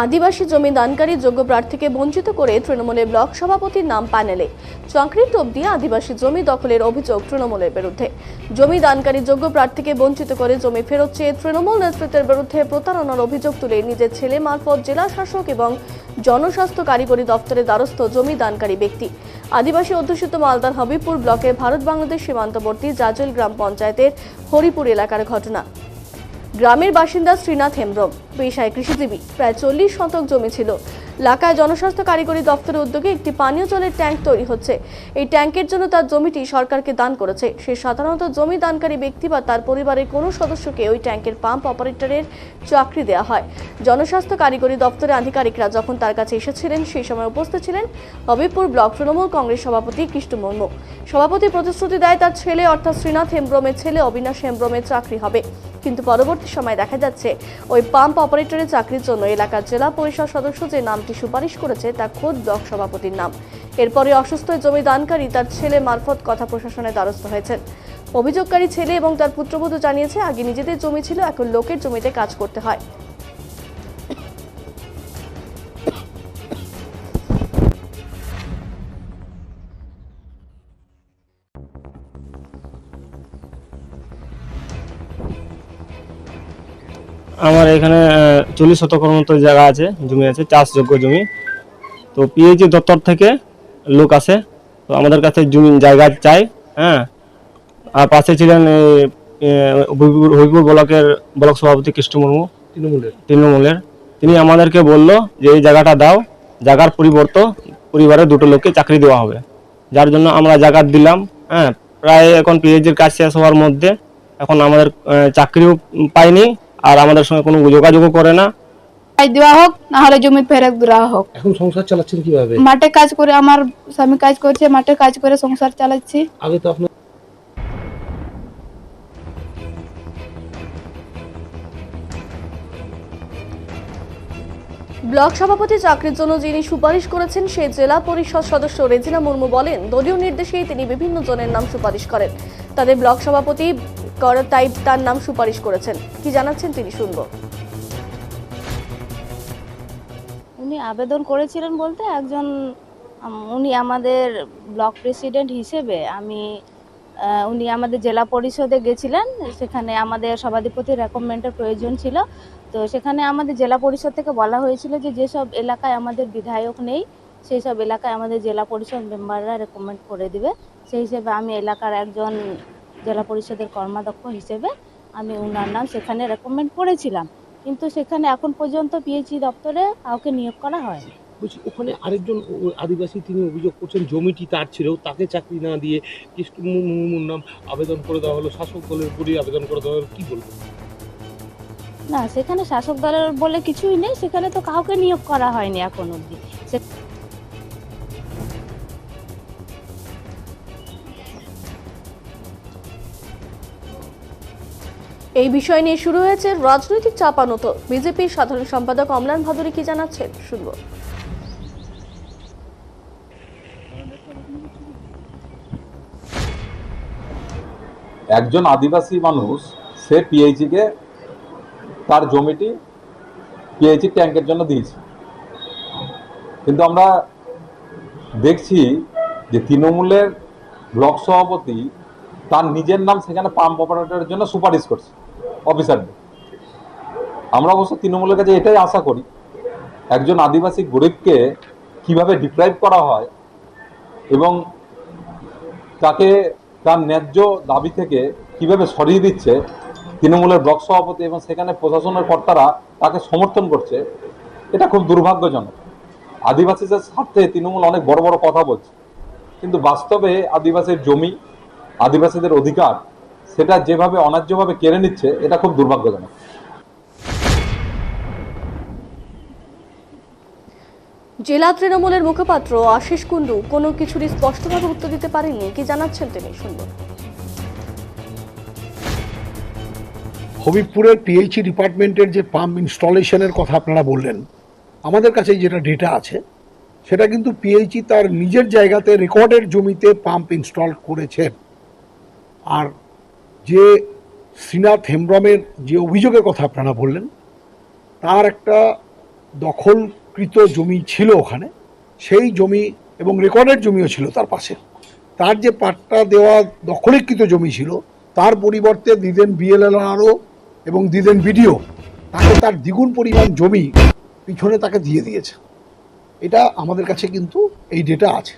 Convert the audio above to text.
আদিবাসী জমি দানকারী যোগ্য প্রার্থীকে বঞ্চিত করে তৃণমূলের ব্লক সভাপতির নাম প্যানেলে। চাকরির টোপ দিয়ে আদিবাসী জমি দখলের অভিযোগ তৃণমূলের বিরুদ্ধে। জমি দানকারী যোগ্য প্রার্থীকে বঞ্চিত করে জমি ফেরত চেয়ে তৃণমূল নেতৃত্বের বিরুদ্ধে প্রতারণার অভিযোগ তুলে নিজের ছেলে মারফত জেলা শাসক এবং জনস্বাস্থ্য কারিগরি দপ্তরের দ্বারস্থ জমি দানকারী ব্যক্তি। আদিবাসী অধ্যুষিত মালদার হবিপুর ব্লকের ভারত বাংলাদেশ সীমান্তবর্তী জাজল গ্রাম পঞ্চায়েতের হরিপুর এলাকার ঘটনা। গ্রামের বাসিন্দা শ্রীনাথ হেমব্রম। পেশায় কৃষিজীবী। প্রায় চল্লিশ শতক জমি ছিল। লাকায় জনস্বাস্থ্য কারিগরি দপ্তরের উদ্যোগে একটি পানীয় জলের ট্যাঙ্ক তৈরি হচ্ছে। এই ট্যাঙ্কের জন্য তার জমিটি সরকারকে দান করেছে। সে সাধারণত জমি দানকারী ব্যক্তি বা তার পরিবারের কোনো সদস্যকে ওই ট্যাঙ্কের পাম্প অপারেটরের চাকরি দেওয়া হয়। জনস্বাস্থ্য কারিগরি দপ্তরের আধিকারিকরা যখন তার কাছে এসেছিলেন, সেই সময় উপস্থিত ছিলেন হবিবপুর ব্লক তৃণমূল কংগ্রেস সভাপতি কৃষ্ণ মুর্মু। সভাপতি প্রতিশ্রুতি দেয় তার ছেলে, অর্থাৎ শ্রীনাথ হেমব্রমের ছেলে অবিনাশ হেমব্রমের চাকরি হবে। কিন্তু পরবর্তী সময় দেখা যাচ্ছে, ওই পাম্প অপারেটরের চাকরির জন্য এলাকার জেলা পরিষদ সদস্য যে নামটি সুপারিশ করেছে তা খোদ ব্লক সভাপতির নাম। এরপরে অসুস্থ ওই জমি দানকারী তার ছেলে মারফত কথা প্রশাসনের দ্বারস্থ হয়েছেন। অভিযোগকারী ছেলে এবং তার পুত্রবধূ জানিয়েছে, আগে নিজেদের জমি ছিল, এখন লোকের জমিতে কাজ করতে হয়। আমার এখানে চল্লিশ শতকের মতো জায়গা আছে জমি আছে চাষযোগ্য জমি। তো পিএইচি দপ্তর থেকে লোক আসে তো আমাদের কাছে জমি জায়গা চাই হ্যাঁ। আর পাশে ছিলেন এই, হবিপুর- ব্লকের ব্লক সভাপতি কৃষ্ণ মুর্মু। তৃণমূলের। তৃণমূলের। তিনি আমাদেরকে বলল যে এই জায়গাটা দাও জায়গার পরিবর্তে পরিবারের দুটো লোককে চাকরি দেওয়া হবে। যার জন্য আমরা জায়গা দিলাম হ্যাঁ। প্রায় এখন পিএইচির কাজ শেষ হওয়ার মধ্যে এখন আমাদের চাকরিও পাইনি আর আমাদের সঙ্গে কোনো যোগাযোগও করে না। দেওয়া হোক না হলে জমি ফেরত দেওয়া হোক। এখন সংসার চালাচ্ছেন কীভাবে? মাঠে কাজ করে আমার স্বামী কাজ করছে মাঠে কাজ করে সংসার চালাচ্ছি। আগে তো আপনার ব্লক সভাপতি চাকরির জন্য যিনি সুপারিশ করেছেন সেই জেলা পরিষদ সদস্য রেজিনা মুর্মু বলেন দলীয় নির্দেশেই তিনি বিভিন্ন জনের নাম সুপারিশ করেন। তাদের ব্লক সভাপতি কর- তাই তার নাম সুপারিশ করেছেন। কি জানাচ্ছেন তিনি শুনব। উনি আবেদন করেছিলেন বলতে একজন উনি আমাদের ব্লক প্রেসিডেন্ট হিসেবে আমি উনি আমাদের জেলা পরিষদে গেছিলেন, সেখানে আমাদের সভাধিপতির রেকমেন্ডের প্রয়োজন ছিল। তো সেখানে আমাদের জেলা পরিষদ থেকে বলা হয়েছিল যে যেসব এলাকায় আমাদের বিধায়ক নেই সেই সব এলাকায় আমাদের জেলা পরিষদ মেম্বাররা রেকমেন্ড করে দিবে। সেই হিসেবে আমি এলাকার একজন জেলা পরিষদের কর্মাধ্যক্ষ হিসেবে আমি ওনার নাম সেখানে রেকমেন্ড করেছিলাম। কিন্তু সেখানে এখন পর্যন্ত পিএইচই দপ্তরে কাউকে নিয়োগ করা হয়নি। বলছি ওখানে আরেকজন আদিবাসী তিনি অভিযোগ করছেন জমিটি তার ছিল তাকে চাকরি না দিয়ে কৃষ্ণ মুর্মুর নাম আবেদন করে দেওয়া হলো শাসক দলের উপরই আবেদন করে দেওয়া হলো কি বলব? না সেখানে শাসক দলের বলে কিছুই নেই সেখানে তো কাউকে নিয়োগ করা হয়নি এখন অবধি। এই বিষয় নিয়ে শুরু হয়েছে রাজনৈতিক চাপানোতো। বিজেপির সাধারণ সম্পাদক অমলান ভাদুরী কি জানাচ্ছেন? শুনব। একজন আদিবাসী মানুষ, সে পিএইচিকে তার জমিটি পিএইচি ট্যাঙ্কের জন্য দিয়েছে। কিন্তু আমরা দেখছি যে তৃণমূলের ব্লক সভাপতি তার নিজের নাম সেখানে পাম্প অপারেটরের জন্য সুপারিশ করছে, অফিসারদের। আমরা অবশ্য তৃণমূলের কাছে এটাই আশা করি, একজন আদিবাসী গরিবকে কীভাবে ডিপ্রাইভ করা হয় এবং তাকে তার ন্যায্য দাবি থেকে কীভাবে সরিয়ে দিচ্ছে, তৃণমূলের ব্লক সভাপতি এবং সেখানে প্রশাসনের কর্তারা তাকে সমর্থন করছে, এটা খুব দুর্ভাগ্যজনক। আদিবাসীদের স্বার্থে তৃণমূল অনেক বড় বড় কথা বলছে, কিন্তু বাস্তবে আদিবাসীর জমি আদিবাসীদের অধিকার সেটা যেভাবে অন্যায্যভাবে কেড়ে নিচ্ছে এটা খুব দুর্ভাগ্যজনক। জেলা তৃণমূলের মুখপাত্র আশিস কুন্ডু কোনো কিছুরই স্পষ্টভাবে উত্তর দিতে পারেননি কি জানাচ্ছেন তিনি? শুনব। হবিবপুরের পিএইচই ডিপার্টমেন্টের যে পাম্প ইনস্টলেশনের কথা আপনারা বললেন আমাদের কাছে যেটা ডেটা আছে সেটা কিন্তু পিএইচই তার নিজের জায়গাতে রেকর্ডের জমিতে পাম্প ইনস্টল করেছেন আর যে শ্রীনাথ হেমব্রমের যে অভিযোগের কথা আপনারা বললেন, তার একটা দখলকৃত জমি ছিল ওখানে। সেই জমি এবং রেকর্ডের জমিও ছিল তার পাশে। তার যে পাট্টা দেওয়া দখলীকৃত জমি ছিল, তার পরিবর্তে দিদেন বিএলএলআরও এবং দিদেন বিডিও তাকে তার দ্বিগুণ পরিমাণ জমি পিছনে তাকে দিয়ে দিয়েছে। এটা আমাদের কাছে কিন্তু এই ডেটা আছে।